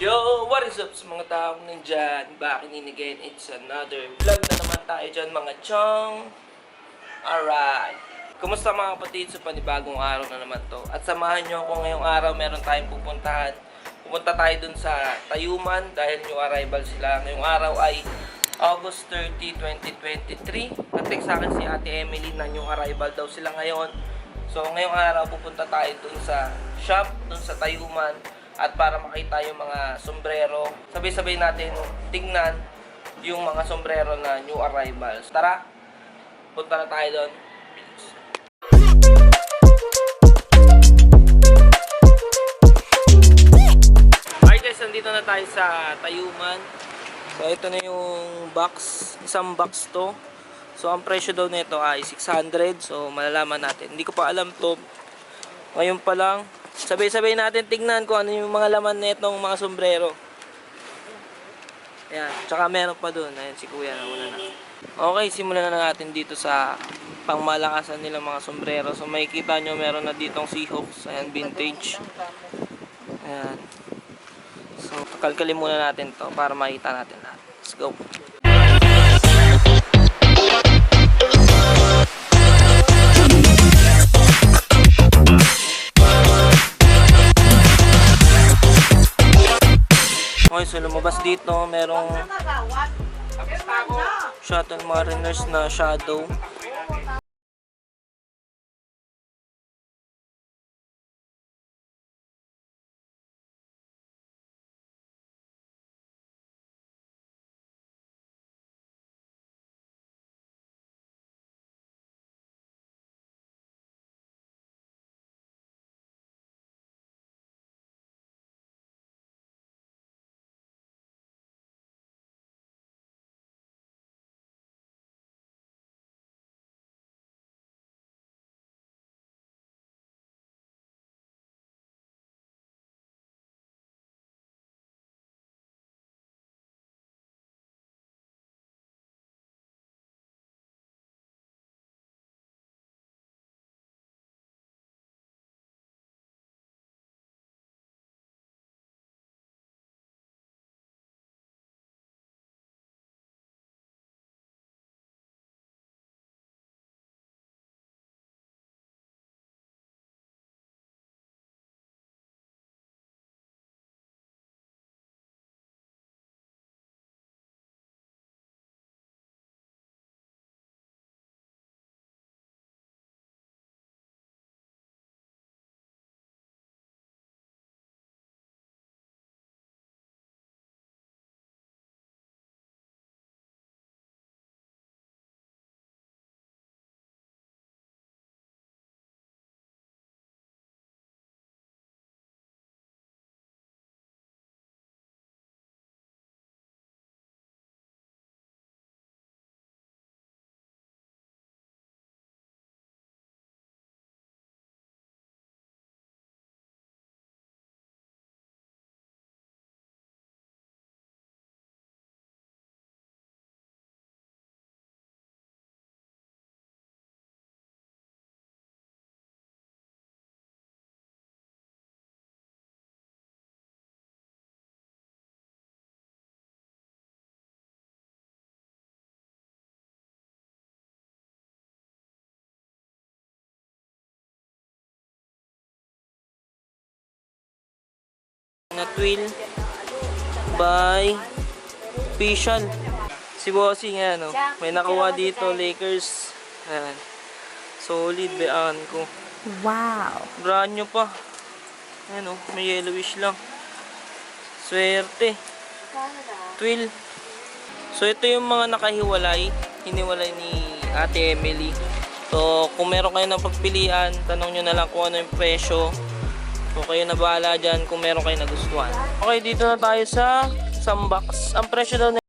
Yo, what is up sa mga taong nandyan? Back in again, it's another vlog na naman tayo dyan mga chong. Alright. Kumusta mga kapatid sa panibagong araw na naman to? At samahan nyo ako ngayong araw, meron tayong pupuntahan. Pupunta tayo dun sa Tayuman dahil new arrival sila. Ngayong araw ay August 30, 2023. Natik sa akin si Ate Emily na new arrival daw sila ngayon. So ngayong araw pupunta tayo dun sa shop, dun sa Tayuman at para makita yung mga sombrero. Sabay-sabay natin tingnan yung mga sombrero na new arrivals. Tara, punta na tayo doon. Alright guys, nandito na tayo sa Tayuman. So ito na yung box, isang box to. So ang presyo daw nito ay 600. So malalaman natin. Hindi ko pa alam to. Ngayon pa lang. Sabay-sabay natin tignan kung ano yung mga laman nitong mga sombrero. Ayan, tsaka meron pa doon. Ayan, si kuya na una na. Okay, simulan na natin dito sa pangmalakasan nilang mga sombrero. So makikita nyo meron na ditong Seahawks. Ayan, vintage. Ayan. So, kalkalin muna natin to para makita natin lahat. Let's go. Okay, so lumabas dito, merong Shuttle Mariners na Shadow. Na twill by Official. Si Bossing, ayan, oh. may nakuha dito, Lakers. Ayan. Solid, bayaan ko. Wow. Brand new pa. Ayan, oh, may yellowish lang. Swerte. Twill. So, ito yung mga nakahiwalay. Hiniwalay ni Ate Emily. So, kung meron kayo ng pagpilian, tanong nyo na lang kung ano yung presyo. So, kayo na bahala dyan kung meron kayo nagustuhan. Okay, dito na tayo sa Sambox. Ang presyo daw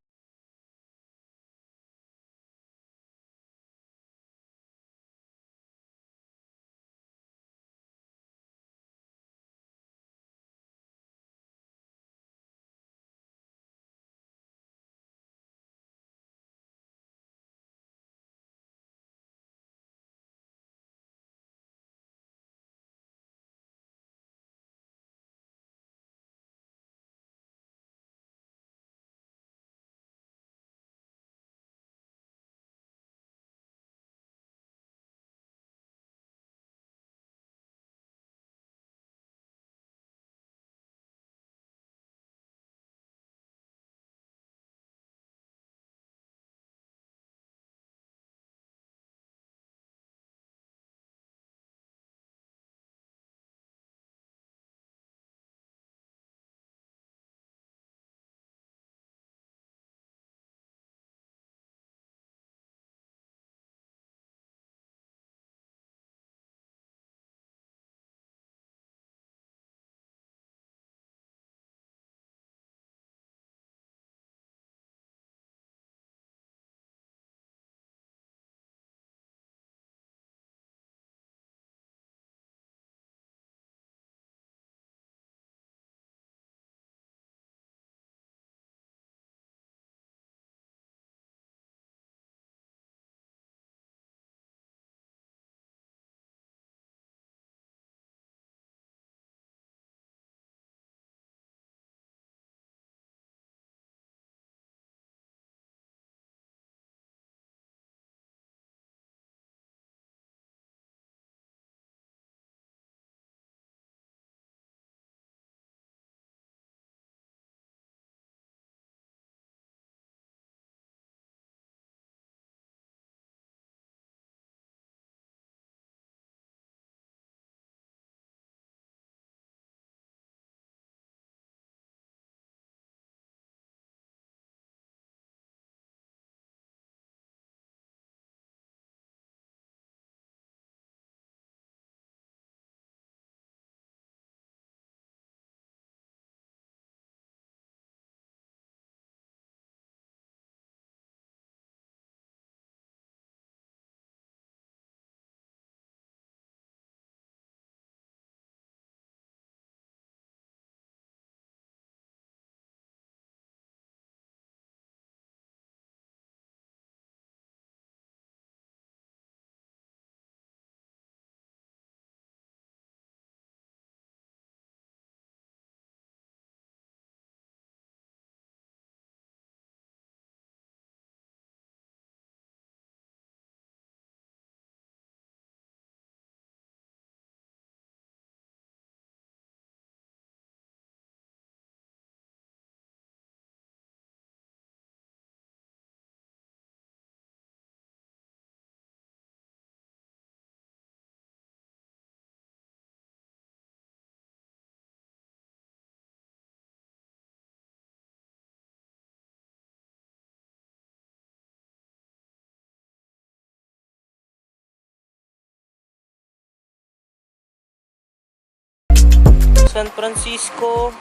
San Francisco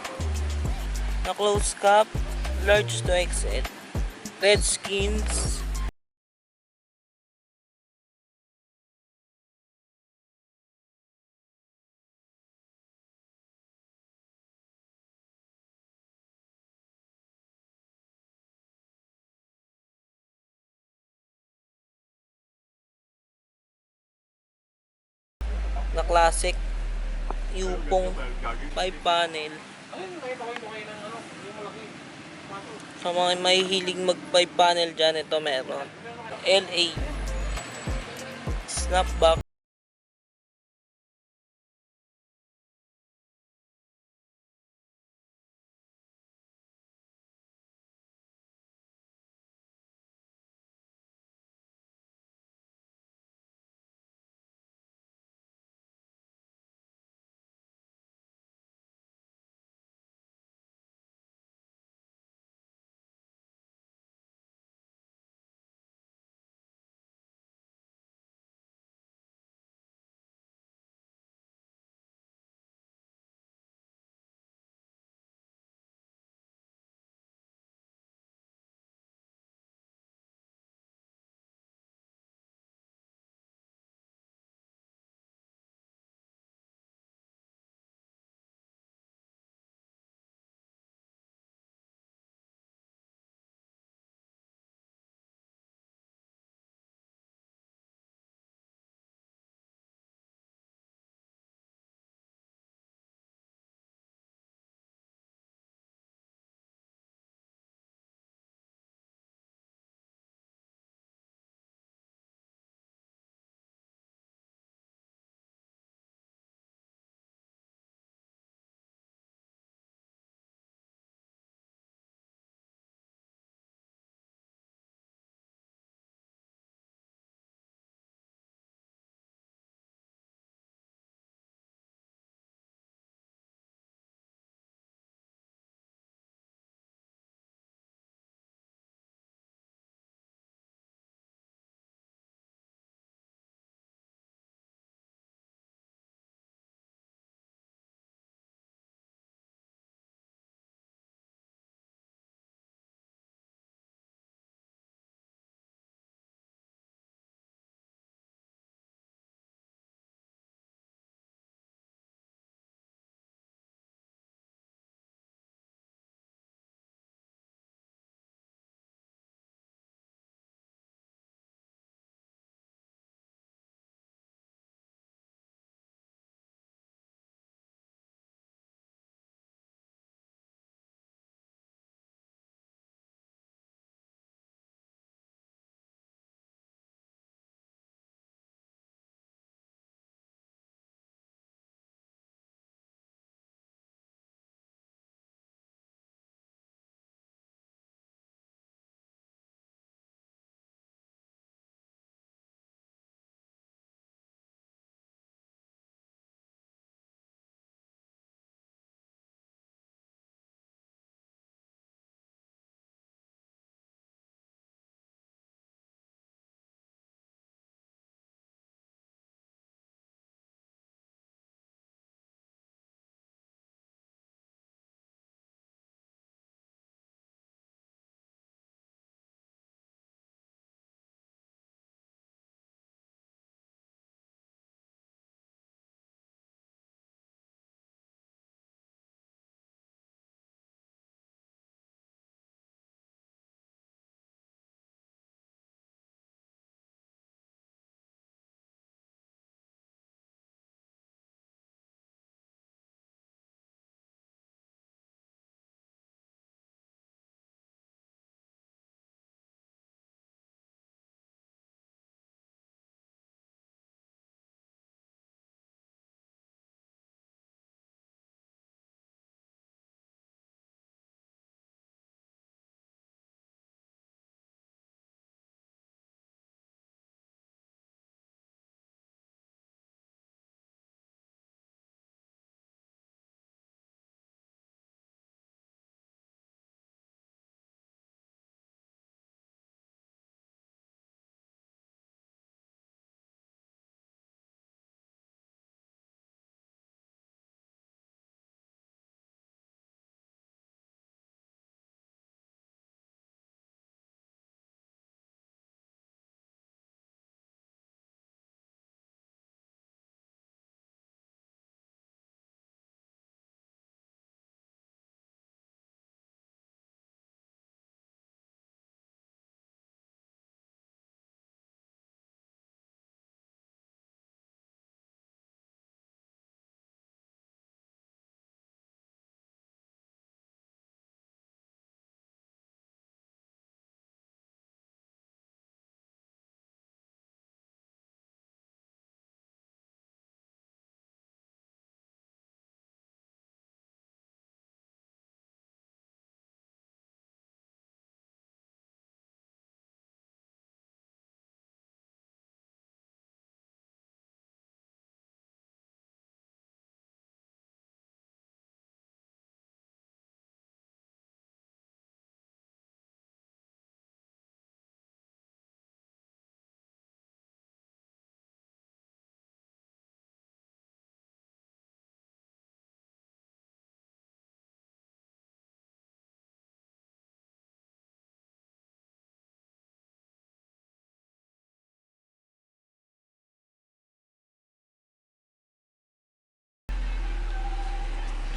na close cap, large to XL. Redskins. na classic Yupong 5 panel. Sa mga may hilig mag 5 panel dyan ito meron. LA snapback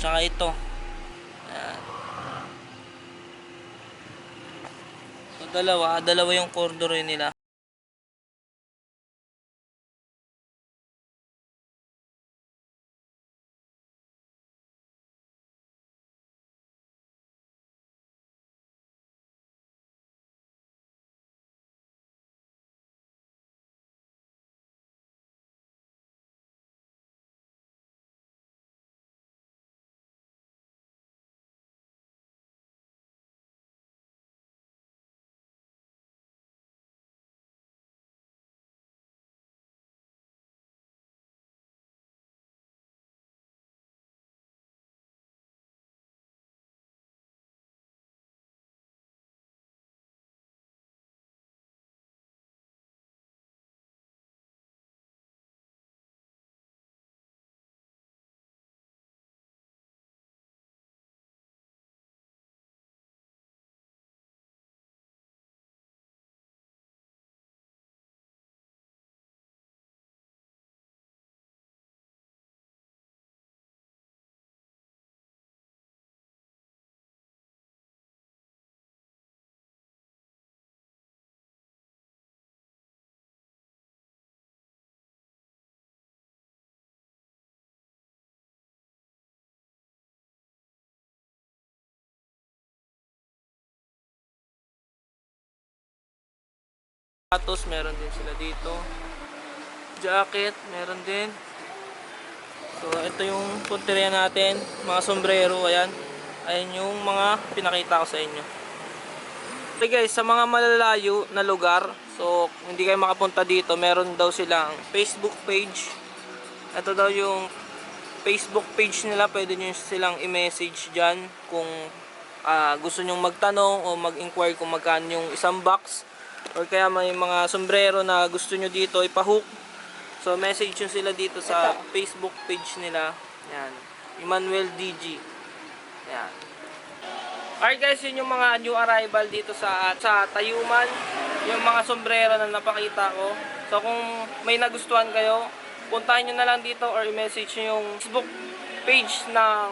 Tsaka ito. Ayan. So, dalawa. Dalawa yung corduroy nila. Sapatos, meron din sila dito. Jacket, meron din. So, ito yung punteriya natin. Mga sombrero, ayan. Ayan yung mga pinakita ko sa inyo. Okay guys, sa mga malalayo na lugar, so hindi kayo makapunta dito, meron daw silang Facebook page. Ito daw yung Facebook page nila, pwede nyo silang i-message dyan kung ah, gusto nyong magtanong o mag-inquire kung magkano yung isang box or kaya may mga sombrero na gusto nyo dito ipahook. So message nyo sila dito sa Facebook page nila. Yan. Emmanuel DG. Yan. Alright guys, yun yung mga new arrival dito sa sa Tayuman. Yung mga sombrero na napakita ko. So kung may nagustuhan kayo, puntahan nyo na lang dito or i-message nyo yung Facebook page ng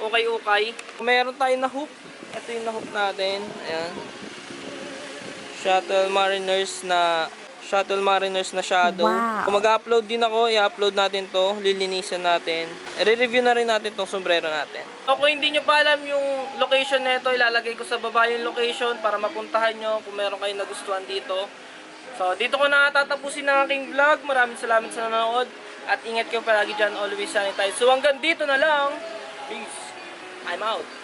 Okay Okay. Kung meron tayong na-hook, ito yung na-hook natin. Ayan. Shuttle Mariners na Shuttle Mariners na shadow. Wow. Kung mag-upload din ako, i-upload natin to, lilinisan natin. I-review na rin natin tong sombrero natin. So kung hindi nyo pa alam yung location nito, ilalagay ko sa baba yung location para mapuntahan nyo kung meron kayong nagustuhan dito. So dito ko na tatapusin ang aking vlog. Maraming salamat sa nanonood. At ingat kayo palagi dyan, always sanitize. So hanggang dito na lang. Peace. I'm out.